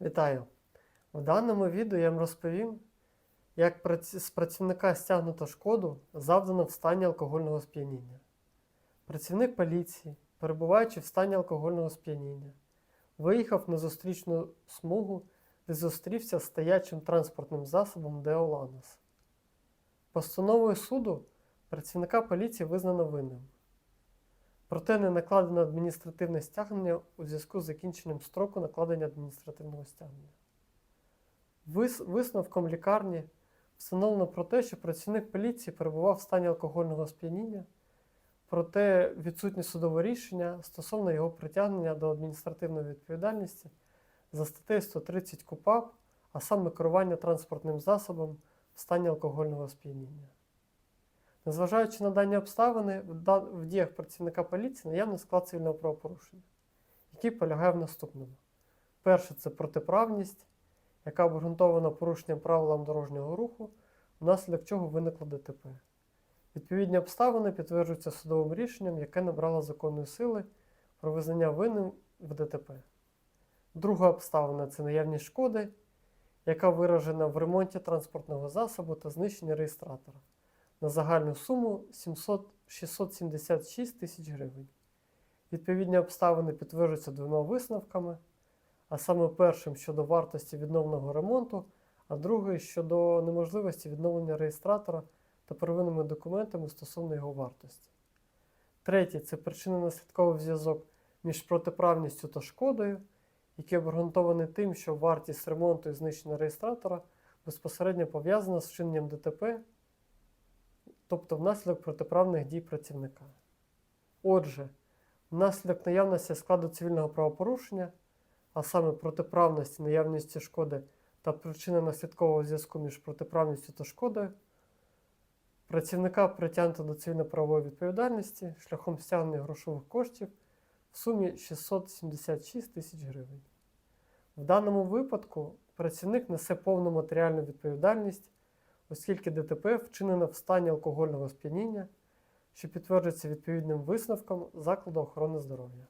Вітаю! В даному відео я вам розповім, як з працівника стягнуто шкоду, завдано в стані алкогольного сп'яніння. Працівник поліції, перебуваючи в стані алкогольного сп'яніння, виїхав на зустрічну смугу, де зустрівся з стоячим транспортним засобом Део Ланос. Постановою суду працівника поліції визнано винним. Проте не накладено адміністративне стягнення у зв'язку з закінченням строку накладення адміністративного стягнення. Вис- висновком лікарні встановлено про те, що працівник поліції перебував в стані алкогольного сп'яніння, проте відсутнє судове рішення стосовно його притягнення до адміністративної відповідальності за статтею 130 КУПАП, а саме керування транспортним засобом в стані алкогольного сп'яніння. Незважаючи на дані обставини, в, діях працівника поліції наявний склад цивільного правопорушення, який полягає в наступному. Перше це протиправність, яка обґрунтована порушенням правилам дорожнього руху, внаслідок чого виникло ДТП. Відповідні обставини підтверджуються судовим рішенням, яке набрало законної сили про визнання винним в ДТП. Друга обставина це наявність шкоди, яка виражена в ремонті транспортного засобу та знищенні реєстратора на загальну суму 700, 676 тисяч гривень. Відповідні обставини підтверджуються двома висновками, а саме першим щодо вартості відновленого ремонту, а другий щодо неможливості відновлення реєстратора та первинними документами стосовно його вартості. Третє це причинно-наслідковий зв'язок між протиправністю та шкодою, який обґрунтований тим, що вартість ремонту і знищення реєстратора безпосередньо пов'язана з вчиненням ДТП тобто внаслідок протиправних дій працівника. Отже, внаслідок наявності складу цивільного правопорушення, а саме протиправності наявності шкоди та причини наслідкового зв'язку між протиправністю та шкодою, працівника притягнуто до цивільно-правової відповідальності шляхом стягнення грошових коштів в сумі 676 тисяч гривень. В даному випадку працівник несе повну матеріальну відповідальність оскільки ДТП вчинено в стані алкогольного сп'яніння, що підтверджується відповідним висновком закладу охорони здоров'я.